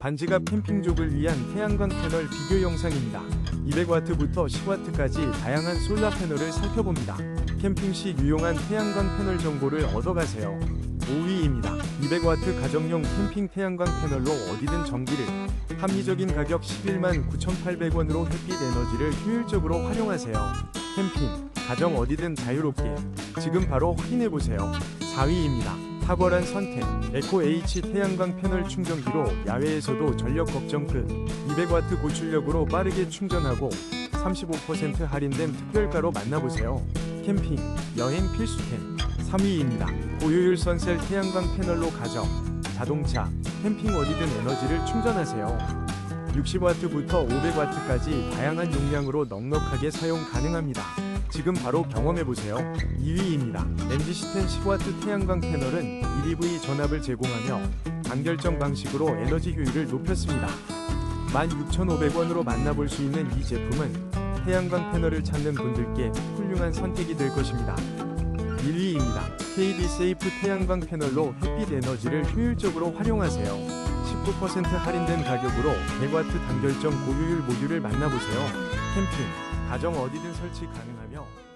반지갑 캠핑족을 위한 태양광 패널 비교 영상입니다. 200W부터 10W까지 다양한 솔라 패널을 살펴봅니다. 캠핑 시 유용한 태양광 패널 정보를 얻어가세요. 5위입니다. 200W 가정용 캠핑 태양광 패널로 어디든 전기를 합리적인 가격 11만 9,800원으로 햇빛 에너지를 효율적으로 활용하세요. 캠핑, 가정 어디든 자유롭게 지금 바로 확인해보세요. 4위입니다. 탁월한 선택 에코 H 태양광 패널 충전기로 야외에서도 전력 걱정 끝 200W 고출력으로 빠르게 충전하고 35% 할인된 특별가로 만나보세요. 캠핑, 여행 필수템 3위입니다. 고효율 선셀 태양광 패널로 가정, 자동차, 캠핑 어디든 에너지를 충전하세요. 60W부터 500W까지 다양한 용량으로 넉넉하게 사용 가능합니다. 지금 바로 경험해보세요. 2위입니다. MGC10 10W 태양광 패널은 1EV 전압을 제공하며 단결정 방식으로 에너지 효율을 높였습니다. 16,500원으로 만나볼 수 있는 이 제품은 태양광 패널을 찾는 분들께 훌륭한 선택이 될 것입니다. 1위입니다. KB 세이프 태양광 패널로 햇빛 에너지를 효율적으로 활용하세요. 19% 할인된 가격으로 100W 단결정 고효율 모듈을 만나보세요. 캠핑, 가정 어디든 설치 가능하며